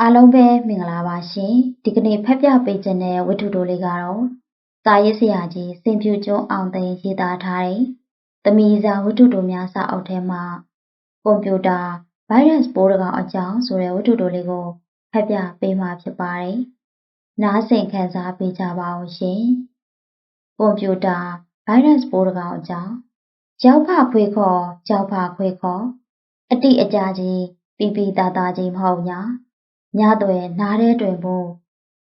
အားလုံးပဲမင်္ဂလာပါရှင်ဒီကနေ့ဖတ်ပြပေးခြင်းတဲ့ဝတ္ထုတိုလေးကတော့စာရေးဆရာကြီးစင်ဖြူကျွန်းအောင်သိန်းရေးသားထားတဲ့သမီးစာဝတ္ထုတိုများစာအုပ်ထဲမှာကွန်ပျူတာဗိုင်းရပ်စ်ပိုးတကောင်အကြောင်းဆိုတဲ့ဝတ္ထုတိုလေးကိုဖတ်ပြပေးမှာဖြစ်ပါတယ်နားဆင်ခံစားပေးကြပါအောင်ရှင်ကွန်ပျူတာဗိုင်းရပ်စ်ပိုးတကောင်အကြောင်းကြောက်ဖခွေးခေါ်ကြောက်ဖခွေးခေါ်အတိအကျကြီးပြပြသားသားကြီးမဟုတ်ညာ ညသွဲနားထဲတွင်ဖို့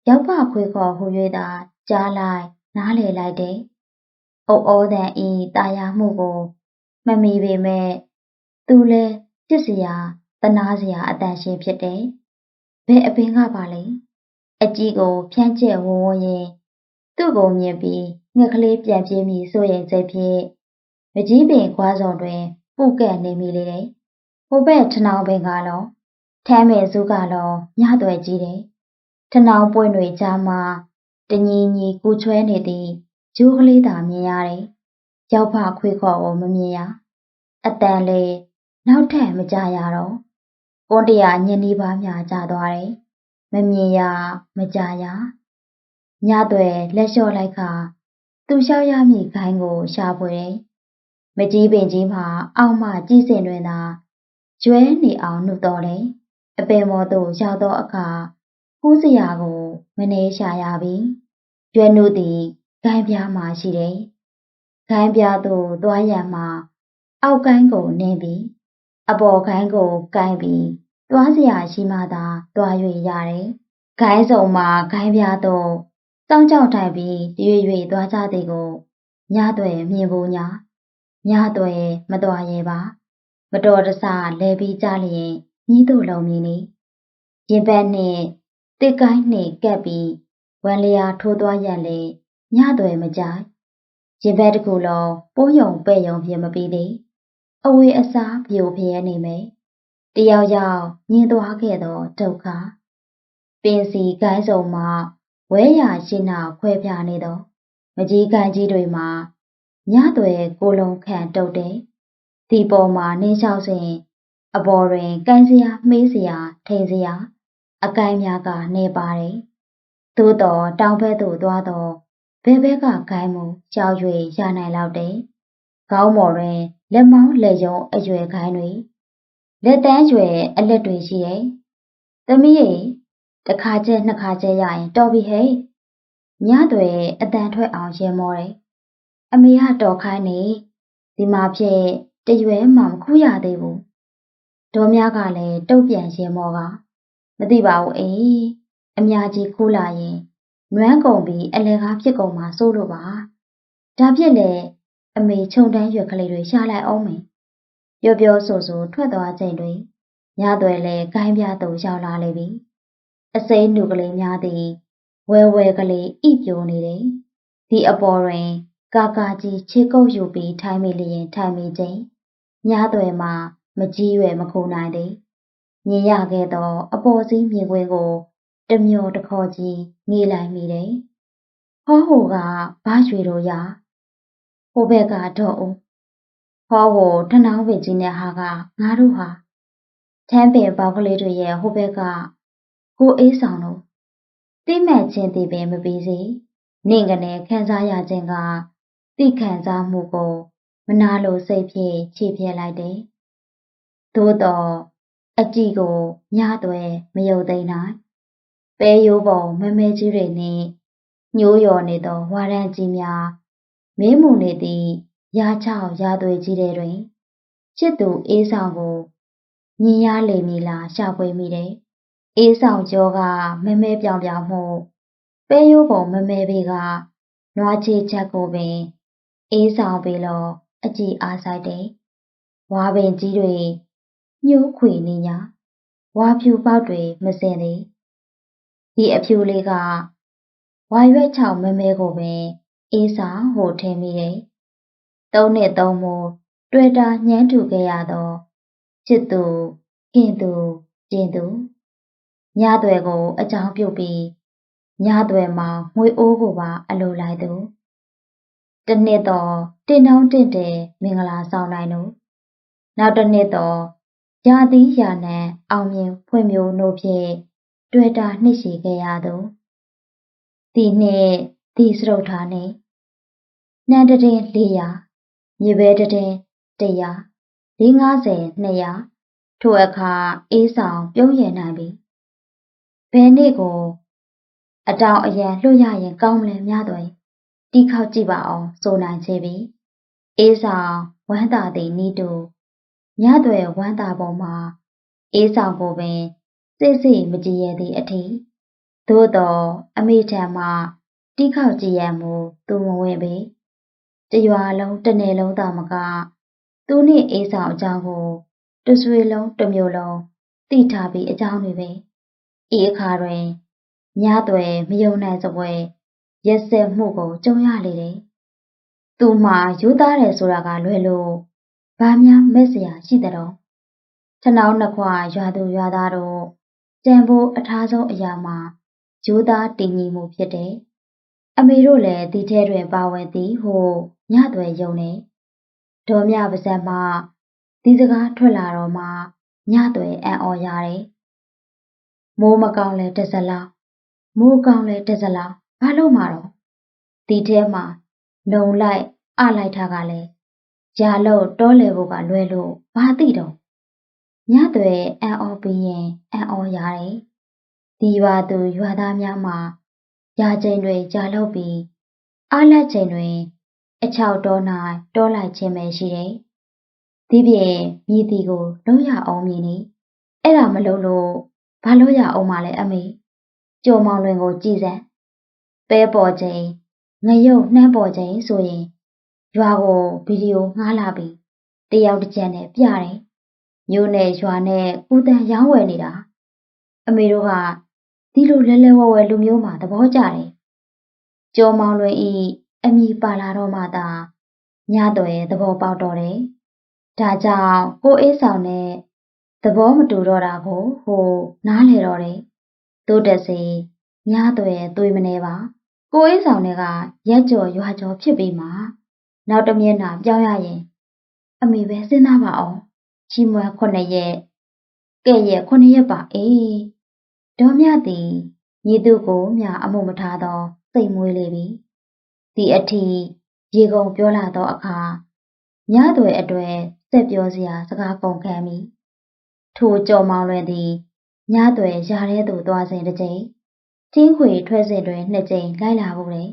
ရောက်ဖခွေးခေါ်ဟူ၍သာကြားလိုက်နားလေလိုက်တယ်။အုပ်ဩတန်ဤတာယာမှုကိုမမီပေမဲ့သူလည်းပြစ်စရာတနာစရာအတန်ရှင်ဖြစ်တယ်။ဘယ်အပင်ကပါလဲ။အကြီးကိုဖြန့်ကျက်ဝုံဝုံရင်သူ့ကိုမြင်ပြီးငှက်ကလေးပြန်ပြေးမိဆိုရင်စိတ်ဖြင့်မကြီးပင်ခွားစုံတွင်ပုကက်နေမိလေတယ်။ဟိုဘက်ထနောင်ပင်ကလော ထမ်းမဲ့စုကလောညသွဲကြီးတယ်။ထနောင်ပွင့်တွေကြားမှာတညီညီကူချွဲနေသည်ဂျိုးကလေးသာမြင်ရတယ်။ရောက်ဖခွေးခေါ်ကိုမမြင်ရ။အတန်လေနောက်ထပ်မကြရတော့။ကွန်တရာညနေပါးများကြသွားတယ်။မမြင်ရမကြရ။ညသွဲလက်လျှော့လိုက်ခါသူလျှောက်ရမည့်ခိုင်းကိုရှာဖွေတယ်။မကြီးပင်ကြီးမှာအောက်မှကြီးစင်တွင်သာကျွဲနေအောင်နှုတ်တော်တယ်။ အပင်ပေါ်သို့ရောက်သောအခါဟူးစရာကိုမနှေးရှာရပြီ။ကျွဲနှုတ်သည်ဂိုင်းပြားမှရှိတယ်။ဂိုင်းပြားသို့သွားရန်မှာအောက်ကိုင်းကိုနင်းပြီးအပေါ်ကိုင်းကိုကိုင်းပြီးသွားစရာရှိမှသာသွား၍ရတယ်။ဂိုင်းစုံမှာဂိုင်းပြားသို့စောင်းကြောက်ထိုင်ပြီးတရွေ့ရွေ့သွားကြသည်ကိုညသွဲမြင်ဖို့ညာညသွဲမတော်ရဲပါ မတော်တဆလဲပြီးကြလျင် ညီးတို့လုံးမြင်နေရင်ဘက်နှင့်တစ်ကိုင်းနှင့်ကပ်ပြီးဝမ်လျာထိုးသွားရန်လေညသွဲမကြိုက်ရင်ဘက်တစ်ခုလုံးပိုးယုံပဲ့ယုံပြမပြီးသေးအဝေးအစားပြိုဖျဲနေမယ်တယောက်ယောက်ညင်းသွားခဲ့သောဒုက္ခပင်စီကိုင်းစုံမှာဝဲရရှိနာခွဲပြားနေသောမကြီးကန်ကြီးတွေမှာညသွဲကိုလုံးခန့်တုတ်တယ်။ဒီပေါ်မှာနင်းလျှောက်စဉ် အပေါ်တွင်ကိုင်းစရာမှေးစရာထိန်စရာအကိုင်းများကနေပါတယ်။သို့တော်တောင်ဘက်သို့သွားတော့ဘဲဘဲကကိုင်းမှုကြောက်၍ရနိုင်လောက်တယ်။ခေါင်းပေါ်တွင်လက်မောင်းလက်ယုံအရွယ်ခိုင်းတွေလက်တန်းရွယ်အလက်တွေရှိတယ်။သမီးရေတစ်ခါကျဲနှစ်ခါကျဲရရင်တော်ပြီဟဲ့ညသွဲအတန်ထွက်အောင်ရဲမောတယ်အမေကတော်ခိုင်းနေဒီမှာဖြစ်တရွယ်မှမခူးရသေးဘူး ဒေါ်များကလည်းတုတ်ပြန်ရဲမောကမသိပါဘူးအေးအများကြီးခူးလာရင်နွမ်းကုန်ပြီးအလဲကားဖြစ်ကုန်မှာစိုးလို့ပါဒါဖြစ်လေအမေခြုံတန်းရွက်ကလေးတွေရှာလိုက်အောင်မယ်ပြောပြောဆိုဆိုထွက်သွားချိန်တွင်ညသွဲလဲဂိုင်းပြသို့ရောက်လာလေပြီအစိမ်းနုကလေးများသည်ဝဲဝဲကလေးဣပြိုနေတယ်။ဒီအပေါ်တွင် ကာကာကြီးခြေကုပ်ယူပြီးထိုင်မိလျင်ထိုင်မိခြင်းညသွဲမှာ မကြီးရွယ်မခုနိုင်သည်။မြင်ရခဲ့သော အပေါ်စီးမြင်ကွင်းကိုတမျောတခေါ်ကြီးငေးလိုက်မိတယ်။ဟောဟိုကဘာရွှေတို့ရဟိုဘက်ကတော့ဦးဟောဟိုထနောင်းပင်ကြီးနဲ့ဟာကငါတို့ဟာထမ်းပင်ပေါက်ကလေးတွေရဲ့ဟိုဘက်ကကိုအေးဆောင်တို့တိမှတ်ခြင်းတည်ပင်မပြီးစေနင့်ကနေခံစားရခြင်းကတိခံစားမှုကိုမနာလိုစိတ်ဖြင့်ခြေပြက်လိုက်တယ် သို့တော့အကြည့်ကိုညသွဲမယုံသိမ်းနိုင်ပဲရိုးပုံမမဲကြီးတွေနှင့်ညိုးယော်နေသောဝါရန်ကြီးများမင်းမှုနေသည့်ရာချောက်ရာသွေးကြီးတွေတွင်ချစ်သူအေးဆောင်ကိုမြင်ရလေမည်လားရှာဖွေမိတယ်အေးဆောင်ကျော်ကမဲမဲပြောင်ပြောင်မှုပဲရိုးပုံမမဲပေကနွားချေချက်ကိုပင်အေးဆောင်ပေလောအကြည်အားဆိုင်တယ်ဝါပင်ကြီးတွေ ညှိုးခွေနေညာဝါဖြူပေါက်တွေမစင်သည်ဒီအဖြူလေးကဝါရွက်ချောင်မဲမဲကိုပင်အေးဆောင်ဟိုထင်းမိတယ်သုံးနှစ်သုံးမိုးတွေ့တာညှမ်းထူခဲ့ရသောချစ်သူခင်သူကျင်သူညသွဲကိုအကြောင်းပြုတ်ပြီးညသွဲမှာငွေအိုးကိုပါအလိုလိုက်သူတနှစ်တော့တင်တောင်းတင့်တယ်မင်္ဂလာဆောင်နိုင်တို့နောက်တစ်နှစ်တော့ ရာသီရာနံအောင်မြင်ဖွင့်မျိုးတို့ဖြင့်တွေ့တာနှိပ်ရှိခဲ့ရသူဒီနှစ်ဒီစရုပ်ထားနဲ့နှမ်းတည်400မြေပဲတည်100 450 200ထိုအခါအေးဆောင်ပြုံးရနိုင်ပြီဘယ်နေ့ကိုအတောင်အရန်လွှတ်ရရင်ကောင်းမလဲများသွယ်တီးခေါက်ကြည့်ပါအောင်ဆိုနိုင်ချေပြီအေးဆောင်ဝမ်းသာသည်နီးတူ ညသွယ်ဝမ်းသာပုံမှာအေးဆောင်ကိုပင်စိတ်စိတ်မကြည်ရသည့်အထိသို့တော်အမိထံမှတီးခေါက်ကြည့်ရမှုသူမဝင်ပေတရွာလုံးတစ်နယ်လုံးသာမကသူနှင့်အေးဆောင်အကြောင်းကိုတဆွေလုံးတစ်မျိုးလုံးသိထားပြီးအကြောင်းတွေပဲဤအခါတွင်ညသွယ်မယုံနိုင်စပွဲရက်စက်မှုကိုကြုံရလေတယ်။သူမှယူသားတယ်ဆိုတာကလွယ်လို့ ဘာများမက်စရာရှိသတော့။ထနောင်းနှစ်ခွရွာသူရွာသားတို့တန်ဖိုးအထားဆုံးအရာမှာယူသားတည်ငြိမ်မှုဖြစ်တယ်။အမေတို့လည်းဒီထဲတွင်ပါဝင်သည်ဟိုညသွယ်ယုံနေ။ဒေါ်မြပါဇက်မှဒီစကားထွက်လာတော့မှညသွယ်အံ့ဩရတယ်။မိုးမကောင်းလဲတစလောက်မိုးကောင်းလဲတစလောက်ဘာလို့မှာတော့ဒီထဲမှာလုံလိုက်အလိုက်ထားကလည်း ဂျာလို့တောလေဖို့ကလွယ်လို့ဘာသိတော့ညတွေအန်အောပြီးရင်အန်အောရတယ်ဒီရွာသူရွာသားများမှာရာချိန်တွေကြာလို့ပြီးအားလက်ချိန်တွေအချောက်တော၌တောလိုက်ခြင်းပဲရှိတယ်ဒီပြင်မြည်တီကိုလုံးရအောင်မြည်နေအဲ့ဒါမလုံးလို့ဘာလို့ရအောင်မလဲအမေကြုံမောင်လွင်ကိုကြည်စမ်းပဲပေါ်ချိန်ငရုတ်နှမ်းပေါ်ချိန်ဆိုရင် ရွာကိုဗီဒီယိုငှားလာပြီးတယောက်တစ်ချက်နဲ့ပြတယ်မြို့နယ်ရွာနဲ့ဦးတန်ရောင်းဝယ်နေတာအမေတို့ကဒီလိုလဲလဲဝဲဝဲလူမျိုးမှသဘောကျတယ်ကျော်မောင်လွင်ဤအမိပါလာတော့မှသာညတော်ရဲ့သဘောပေါက်တော့တယ်ဒါကြောင့်ကိုအေးဆောင်နဲ့သဘောမတူတော့တာကိုဟိုနားလေတော့တယ်တိုးတက်စီညတော်ရဲ့သွေးမနေပါကိုအေးဆောင်တွေကရက်ကြော်ရွာကြော်ဖြစ်ပြီးမှ နောက်တစ်မျက်နှာပြောင်းရရင် အမေပဲစဉ်းစားပါအောင်ချီမွယ်ခုနှစ်ရက်ကဲ့ရဲ့ခုနှစ်ရက်ပါအေးဒေါ်မြသည်ညီသူကိုမြအမှုမထားသောစိတ်မွေးလေပြီဒီအထိရေကုန်ပြောလာသောအခါညသွဲအတွေ့ဆက်ပြောစရာစကားကုန်ခံမိထိုကြော်မောင်လွင်သည်ညသွဲရာထဲသို့သွားစဉ်တစ်ချိန်တင်းခွေထွက်စဉ်တွင်နှစ်ကြိမ်လိုက်လာဖို့လေ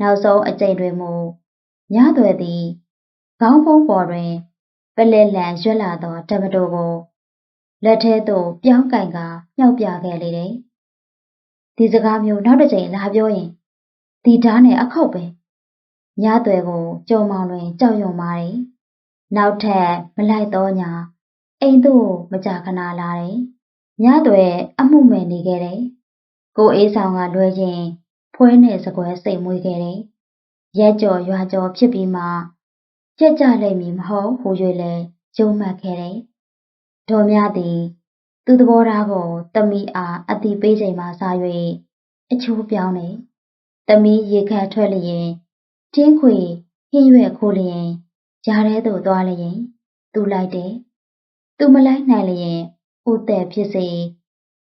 နောက်ဆုံးအကြိမ်တွင်မူ ညသွဲသည်ခေါင်းဖုံးပေါ်တွင် ပလက်လန်ရွက်လာသောတမတိုကိုလက်ထဲသို့ပြောင်းကင်ကမြှောက်ပြခဲ့လေတယ်ဒီစကားမျိုးနောက်တစ်ကြိမ်လာပြောရင်ဒီဓာတ်နဲ့အခောက်ပဲညသွဲကိုကြုံမောင်တွင်ကြောက်ရွံ့ပါတယ်နောက်ထပ်မလိုက်တော့ညာအိမ်သို့မကြာခဏလာတယ်ညသွဲအမှုမဲ့နေခဲ့တယ်ကိုအေးဆောင်ကလွဲရင် ဖွဲနဲ့စကွဲစိတ်မွေးခဲ့တယ်။ ရက်ကြော်ရွာကြော်ဖြစ်ပြီးမှကြက်ကြလိမ့်မည်မဟုတ်ဟူ၍လည်းယုံမှတ်ခဲ့တယ်။ဒေါ်မြသည် သူ့သဘောထားကိုတမီအားအတိပေးချိန်မှစ၍အချိုးပြောင်းနေ။တမီရေခတ်ထွက်လျင်တင်းခွေဟင်းရွက်ခိုးလျင်ရားထဲသို့သွားလျင်သူလိုက်တယ်။သူမလိုက်နိုင်လျင်ဦးတဲ့ဖြစ်စေ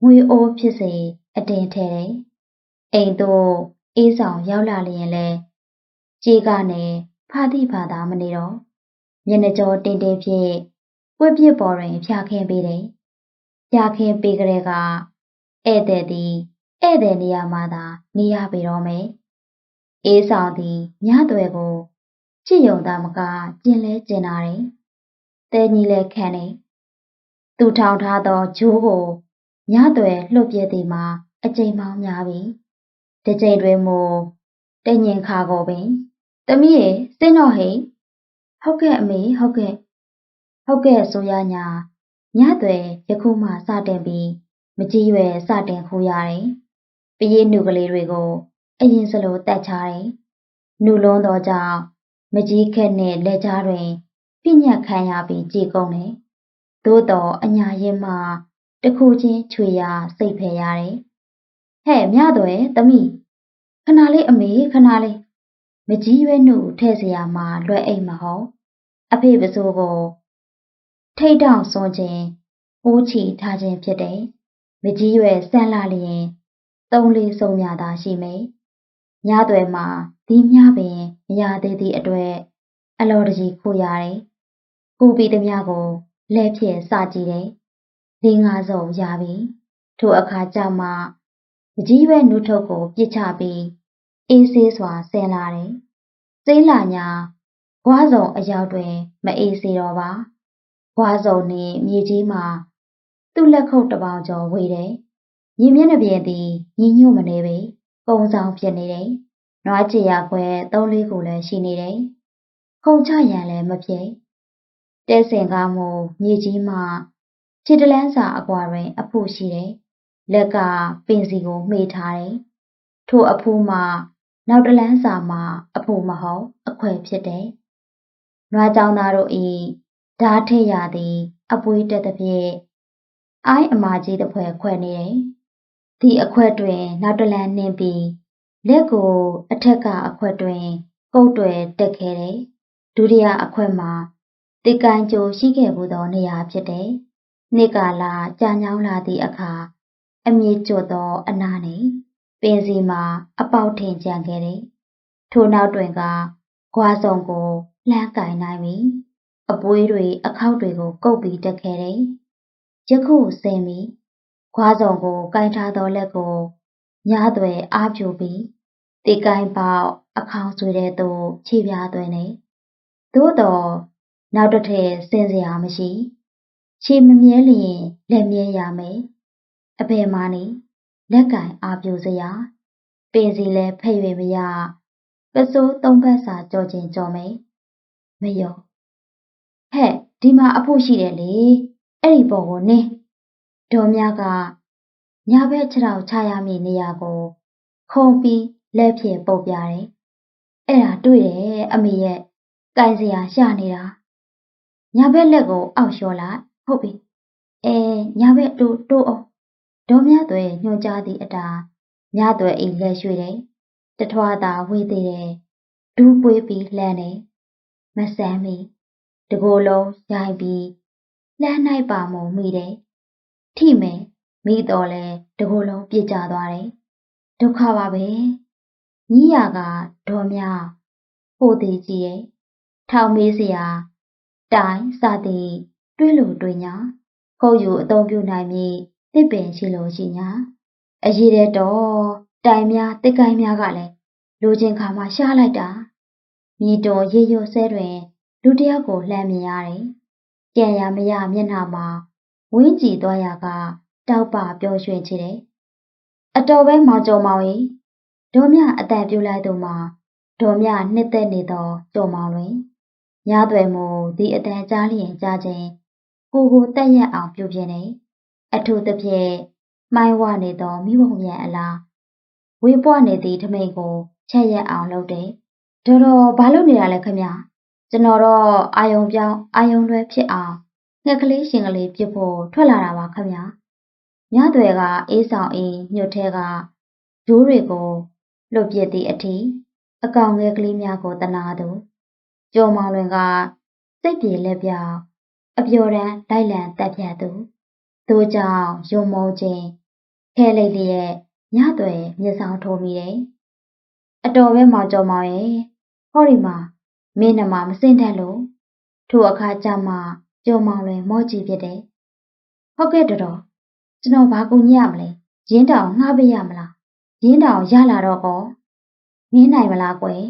ငွေအိုးဖြစ်စေအတင်းထဲတယ်။အိမ်တို့အေးဆောင်ရောက်လာလျင်လဲ ကြေးကနေဖာတိဖာသာမနေတော့မျက်နှာကျော်တင်းတင်းဖြင့်ပွက်ပြစ်ပေါ်တွင်ဖျားခင်းပေးတယ်။ဖျားခင်းပေးကြတဲ့ကဧည့်သည်သည်ဧည့်သည်နေရာမှာသာနေရပေတော့မယ်။အေးဆောင်သည်ညသွဲကိုချစ်ယုံသားမကကျင်လဲကျင်နာတယ်။တဲကြီးလဲခံတယ်။သူထောင်ထားသောဂျိုးကိုညသွဲလှုပ်ပြသည်မှာအကြိမ်မောင်းများပြီ။တစ်ကြိမ်တွင်မူတညင်ခါကိုပင် တမီးရေစင်းတော့ဟိဟုတ်ကဲ့အမေဟုတ်ကဲ့ဟုတ်ကဲ့ဆိုရညာညသွဲယခုမှစတင်ပြီးမကြည့်ရွယ်စတင်ခိုးရတယ်။ပရိနုကလေးတွေကိုအရင်စလိုတက်ချတယ်။နုလုံးတော်ကြောင့်မကြီးခက်နဲ့လက်ကြားတွင်ပြညတ်ခံရပြီးကြည်ကုန်တယ်။သို့တော်အညာရင်မှတခုချင်းချွေရစိတ်ဖယ်ရတယ်။ဟဲ့မြသွဲသမီးခဏလေးအမေခဏလေး မကြီးရွယ်နှုတ်ထဲ့စရာမှာလွယ်အိတ်မဟုတ်အဖေပစိုးကိုထိတ်တောင့်စွန်ခြင်းိုးချီထားခြင်းဖြစ်တယ်။မကြီးရွယ်ဆန်းလာလျင်သုံးလေးဆုံးများသာရှိမယ်။ညတွေမှာဒီမြပင်မရသေးသည့်အတွက်အလော်တကြီးခိုရတယ်။ကိုပီသည်များကိုလဲဖြင့်စကြည့်တယ်။ဒီငါစုံရပြီ။ထိုအခါကျမှမကြီးရွယ်နှုတ်ထုတ်ကိုပြစ်ချပြီး အေးဆေးစွာဆင်းလာတယ်စိမ့်လာညာဘွားစုံအရောက်တွင် မအေးစေတော့ပါဘွားစုံနှင့်မြေကြီးမှာသူ့လက်ခုပ်တစ်ပေါင်ကျော်ဝေတယ်။ညီမျက်နှာပြင်သည်ညီညွတ်မနေပေ။ကုံဆောင်ဖြစ်နေတယ်။နွားချီရခွဲသုံးလေးခုလည်းရှိနေတယ်။ခုံချရန်လည်းမဖြစ်။တဲစင်ကားမှုမြေကြီးမှခြေတလန်းစာအကွာတွင် အဖို့ရှိတယ်။လက်ကပင်စီကိုမှေထားတယ်။ထိုအဖို့မှ နောက်တလန်းစာမှအဖို့မဟုတ်အခွဲဖြစ်တယ်။နွားကြောင်သားတို့ဤဓာထိတ်ရသည် အပွေးတက်သဖြင့်အိုင်းအမကြီးတစ်ဖွဲ့ခွဲနေတယ်။ဒီအခွက်တွင် နောက်တလန်းနှင်းပြီးလက်ကိုအထက်ကအခွက်တွင်ကုတ်တွေတက်ခဲ့တယ်။ဒုတိယအခွက်မှာတိကိုင်းကြိုရှိခဲ့မှုသောနေရာဖြစ်တယ်။နှစ်ကာလကြာညောင်းလာသည့်အခါအမြေကျွတ်သောအနားနှင့် ပင်စီမှာ အပေါက်ထင်ကြံခဲ့တယ်။ထိုနောက်တွင်ကဂွားစုံကိုလှမ်းကင်နိုင်ပြီ။အပွေးတွေအခောက်တွေကို ကုတ်ပြီးတက်ခဲ့တယ်။ယခုစင်ပြီ။ခွားစုံကိုကင်ထားသောလက်ကိုညသွဲအားပြူပြီးတေကိုင်းပေါက်အခေါင်ဆွေတဲ့သို့ခြေပြားသွင်းနေ။သို့တော့နောက်တစ်ထည့်စင်စရာမရှိ။ခြေမမြဲလျင်လက်မြဲရမယ်။အဖေမာနေ လက်ကင်အားပြူစရာပင်စီလဲဖဲ့၍မရပစိုးသုံးဖက်စာကြော်ချင်းကြော်မယ်။မယောဟဲ့ဒီမှာအဖို့ရှိတယ်လေအဲ့ဒီပေါ်ကိုနင်းဒေါ်မြကညဘက်ခြေထောက်ချရမည့်နေရာကို ခုံပြီးလက်ဖြင့်ပုတ်ပြတယ်အဲ့ဒါတွေ့တယ်အမေရဲ့ကင်စရာရှာနေတာညဘက်လက်ကိုအောက်လျှော်လိုက်ဟုတ်ပြီအဲညဘက်တိုးတိုးအောင် ဒေါ်မြသွဲညွှန်ကြားသည့်အတာညသွဲအိမ်လက်ရွှေ့တယ်တထွားသာဝေးသေးတယ်ဒူးပွေးပြီးလှမ်းတယ်မဆမ်းမီတကိုယ်လုံးရိုက်ပြီးလှမ်းနိုင်ပါမို့မိတယ်။ထိမယ်မိတော့လဲတကိုယ်လုံးပြစ်ကျသွားတယ်။ဒုက္ခပါပဲ။ညီးရကဒေါ်မြဟိုသေးကြည့်ရဲ့။ထောင်မေးစရာတိုင်စသည်တွေးလို့တွေးညာခုတ်ယူအသုံးပြုနိုင်မည် တစ်ပင်ရှိလို့ရှိညာအရေးတဲ့တော့တိုင်များတစ်ကိုင်းများကလည်းလူချင်းခါမှရှားလိုက်တာမိတော်ရေရွဆဲတွင်လူတယောက်ကိုလှမ်းမြင်ရတယ်။ကြံရမရမျက်နှာမှာဝင်းကြည့်သွားရကတောက်ပပျော်ရွှင်ချတယ်။အတော်ပဲမောင်ကျော်မောင်ကြီးဒေါ်မြအတန်ပြူလိုက်သူမှာဒေါ်မြနှစ်သက်နေသောကျော်မောင်တွင်ညသွဲမူဒီအတန်ကြားလျင်ကြားခြင်းကိုကိုတက်ရက်အောင်ပြုပြနေ အထူးသဖြင့်မိုင်းဝနေသောမိဘမြန်အလားဝေးပွားနေသည့်ထမိန်ကိုချက်ရက်အောင်လုပ်တယ်။တော်တော်ဘာလို့နေတာလဲခမညာကျွန်တော်တော့အာယုံပြောင်းအာယုံလွဲဖြစ်အောင်ငှက်ကလေးရှင်ကလေးပြစ်ဖို့ထွက်လာတာပါခင်ဗျာညသွဲကအေးဆောင်အေးညွတ်ထဲကဂျိုးတွေကိုလွတ်ပြစ်သည့်အထိအကောင်ငယ်ကလေးများကိုတနာသူကျော်မောင်လွင်ကစိတ်ပြေလက်ပြောင်အပျော်တမ်းလိုက်လံတက်ပြတ်သူ သူကြောင့်ယုံမောခြင်းခဲလိုက်လျက်ညသွဲမျက်စောင်းထိုးမိတယ်အတော်ပဲမောင်ကျော်မောင်ရဲ့ဟောဒီမှာမင်းနှမမစင့်တတ်လို့ထိုအခါကျမှကြုံမောင်လွင်မော့ကြည့်ဖြစ်တယ်။ဟုတ်ကဲ့တော်တော်ကျွန်တော်ဘာကူညရမလဲရင်းတောင်ငှားပေးရမလားရင်းတောင်ရလာတော့ကောငင်းနိုင်မလားကွယ်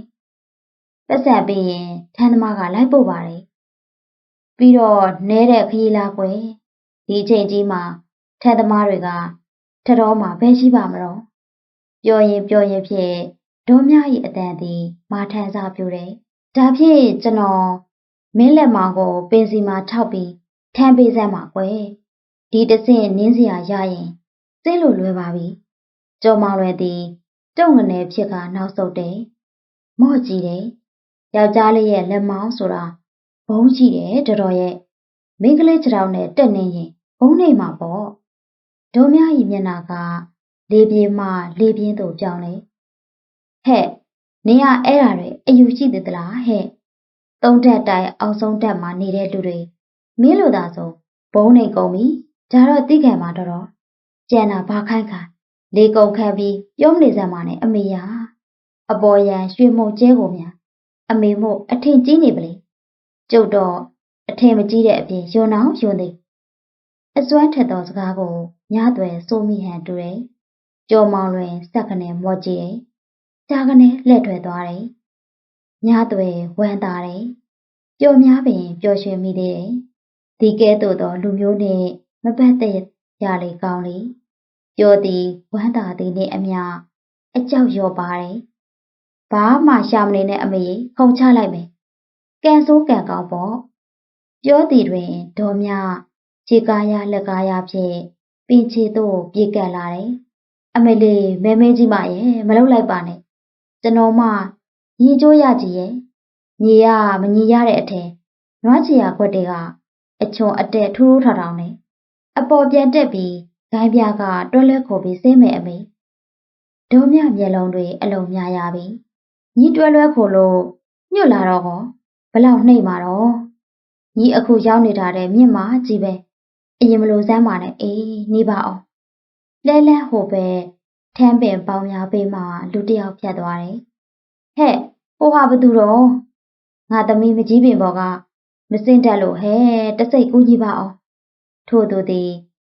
ပတ်ဆက်ပြီးရင်ထန်းသမားကလိုက်ပို့ပါတယ်ပြီးတော့နဲတဲ့ခရီးလားကွယ် ဒီအချိန်ကြီးမှာထန်းသမားတွေကထတော်မှာဘယ်ရှိပါမလို့ပြောရင်ပြောရင်ဖြင့်ဒေါ်မြ၏အတန်သည်မာထန်စားပြိုတယ်ဒါဖြင့်ကျွန်တော်မင်းလက်မောင်ကိုပင်စီမှာထောက်ပြီးထမ်းပေးစမ်းပါကွယ်ဒီတဆင့်နင်းစရာရရင်စိတ်လိုလွယ်ပါပြီကြော်မောင်လွယ်သည်တုံငနေဖြစ်ကနောက်ဆုတ်တယ်မော့ကြည့်တယ်ယောက်ျားလေးရဲ့လက်မောင်းဆိုတာဘုံကြည့်တယ်တော်တော်ရဲ့မိန်းကလေးခြေထောက်နဲ့တက်နေရင် ဘုံနေမှာပေါ့ဒုံမြဤမျက်နာကလေပြေးမှလေပြင်းသို့ပြောင်းလေဟဲ့နင်ကအဲ့ဓာတွေအယူရှိသေးသလားဟဲ့သုံးတက်တိုင်အောင်ဆုံးတက်မှာနေတဲ့လူတွေမင်းလိုသာဆိုဘုံနေကုန်ပြီဒါတော့သိခံမှာတော့ကြံတာဘာခိုင်းခိုင်းလေကုန်ခတ်ပြီးပြုံးနေစမ်းပါနဲ့အမေယာအပေါ်ရန်ရွှေမုံကျဲကိုများအမေမို့အထင်ကြီးနေပလေကျုပ်တော့အထင်မကြီးတဲ့အပြင်ယွန်းအောင်ယွန်းသေး အစွမ်းထက်သောစကားကိုညသွဲစိုးမိဟန်တူတယ်ကြော်မောင်လွင်စက်ကနေမော့ကြည့်တယ်ကြာကနေလက်ထွယ်သွားတယ်ညသွဲဝမ်းသာတယ်ပျော်များပင်ပျော်ရွှင်မိသေးတယ်ဒီကဲ့သို့သောလူမျိုးနှင့်မပတ်သက်ရလေကောင်းလေပျော်သည်ဝမ်းသာသည်နှင့်အမျှအကြောက်ရော့ပါတယ်ဘာမှရှာမနေနဲ့အမေခုံချလိုက်မယ်ကန်ဆိုးကန်ကောင်းပေါ့ပြောသည်တွင်ဒေါ်မြ ခြေကားရလက်ကားရဖြင့်ပင်ချေသို့ပြေးကပ်လာတယ်အမေလေးမဲမဲကြီးမရဲ့မလုပ်လိုက်ပါနဲ့ကျွန်တော်မှညီကျိုးရကြည်ရဲ့ညီရမညီရတဲ့အထက်နွားချီရခွက်တွေကအချွန်အတက်ထူးထူးထောင်ထောင်နဲ့အပေါ်ပြန်တက်ပြီးဂိုင်းပြကတွက်လက်ခေါ်ပြီးဆင်းမယ်အမေဒုံမြမျက်လုံးတွေအလုံးများရပြီညီတွဲလွဲခိုလို့ညွတ်လာတော့ကောဘလောက်နှိမ့်မှာတော့ညီအခုရောက်နေတာတဲ့မြင့်မာကြီးပဲ အရင်မလို့စမ်းပါနဲ့အေးနေပါအောင်လဲလဲဟိုပဲထမ်းပင်ပေါင်းများပေးမှလူတယောက်ဖြတ်သွားတယ်ဟဲ့ဟိုဟာဘသူတော့ငါသမီးမကြီးပင်ဘောကမစင်တက်လို့ဟဲ့တစိတ်ကူးကြီးပါအောင်ထို့သူသည်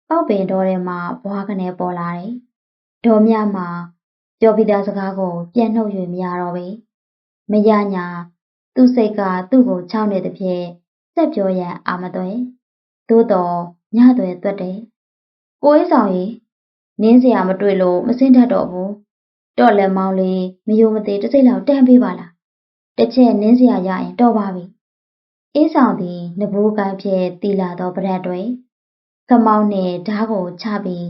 ပောက်ပင်တော်ထဲမှာဘွားကနေပေါ်လာတယ်ဒေါ်မြမှာပြောပြီးသားစကားကိုပြန်နှုတ်၍မရတော့ပေမရညာသူ့စိတ်ကသူ့ကိုချောင်းနေသဖြင့်စက်ပြောရန်အာမသွဲသို့တော် ညသွဲသွက်တယ်ကိုအေးဆောင်ရီနင်းစရာမတွေ့လို့မစင်းတတ်တော့ဘူးတော့လက်မောင်းလေးမယိုမသေးတစ်စိတ်လောက်တန်းပေးပါလားတစ်ချက်နင်းစရာရရင်တော့ပါပြီအေးဆောင်သည်နဘိုးကိုင်းဖြင့်တီလာသောပရက်တွင်ခမောင်းနှင့်ဓားကိုချပြီး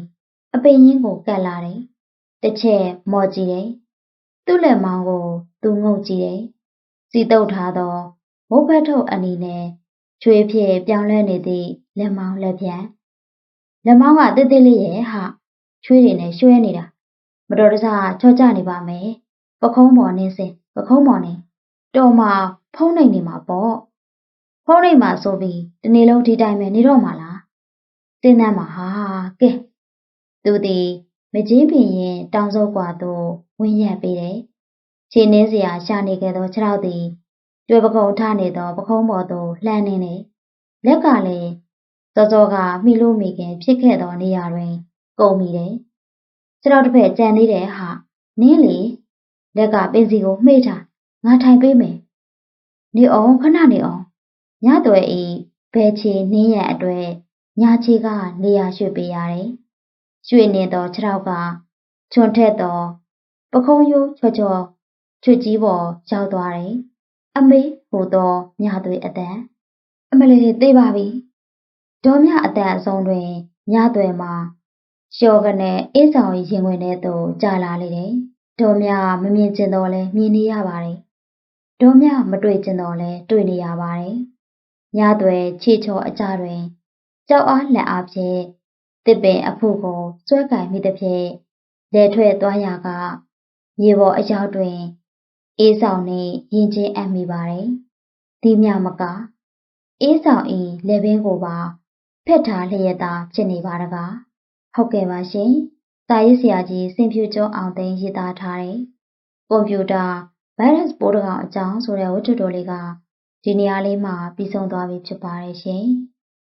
အပင်ရင်းကိုကတ်လာတယ်တစ်ချက်မော်ကြည့်တယ်သူ့လက်မောင်းကိုသူငုံကြည့်တယ်စီတုပ်ထားသောမုတ်ဖက်ထုတ်အနီနဲ့ ချွေးဖြင့်ပြောင်းလဲနေသည့်လက်မောင်းလက်ပြန်လက်မောင်းကတိတ်တိတ်လေးရဲ့ဟာချွေးတွေနဲ့ရွှဲနေတာမတော်တဆချော့ကြနေပါမယ်ပခုံးပေါ်နင်းစင်ပခုံးပေါ်နေတော်မှာဖုံးနိုင်နေမှာပေါ့ဖုံးနိုင်မှာဆိုပြီးဒီနေ့လုံးဒီတိုင်းပဲနေတော့မှာလားတင်းတန်းမှာဟာကဲသူသည်မကြီးပင်ရင်တောင်စုပ်กว่าသို့ဝင်ရက်ပေးတယ်ခြေနှင်းစရာရှာနေခဲ့သောခြေထောက်သည် ကျွေပကုံထနေသောပခုံးပေါ်သို့လှမ်းနေနေလက်ကလည်းစောစောကမိလို့မိခင်ဖြစ်ခဲ့သောနေရာတွင်ကုန်မိတယ်ခြေထောက်တစ်ဖက်ကြံသေးတယ်ဟာနင်းလေလက်ကပင်စီကိုမှေ့ထားငါထိုင်ပေးမယ်နေအောင်ခဏနေအောင်ညသွဲဤဘဲချီနင်းရန်အတွက်ညာချီကနေရာရွှေ့ပေးရတယ်ရွှေ့နေသောခြေထောက်ကချွန်ထက်သောပခုံးရိုးချောချောချွတ်ကြီးပေါ်ရောက်သွားတယ် အမေဟိုတော့မြသွေးအတန်အမလေးသိပါပြီဒေါ်မြအတန်အဆုံးတွင်မြသွေမှာလျှော်ကနေအေးဆောင်ရင်ဝင်တဲ့သူကြာလာလေတယ်ဒေါ်မြမမြင်ကျင်တော့လဲမြင်နေရပါတယ်ဒေါ်မြမတွေ့ကျင်တော့လဲတွေ့နေရပါတယ်ညသွဲခြေချော်အကြတွင်ကြောက်အားလက်အားဖြင့်တစ်ပင်အဖို့ကိုစွဲကင်မိသည်ဖြင့်လဲထွက်သွားရာကမြေပေါ်အရောက်တွင် အေးဆောင်နှင့်ရင်ချင်းအပ်မိပါတယ်။ဒီမြမကအေးဆောင်ဤလက်ဘင်းကိုပါဖက်ထားလျက်သာဖြစ်နေပါတကား။ဟုတ်ကဲ့ပါရှင်။စာရေးဆရာကြီးစင်ဖြူကျော်အောင်သိန်းရေးသားထားတဲ့ကွန်ပျူတာဗိုင်းရပ်စ်ပိုးတကောင်အကြောင်းဆိုတဲ့ဝတ္ထုတော်လေးကဒီနေရာလေးမှာပြီးဆုံးသွားပြီဖြစ်ပါတယ်ရှင်။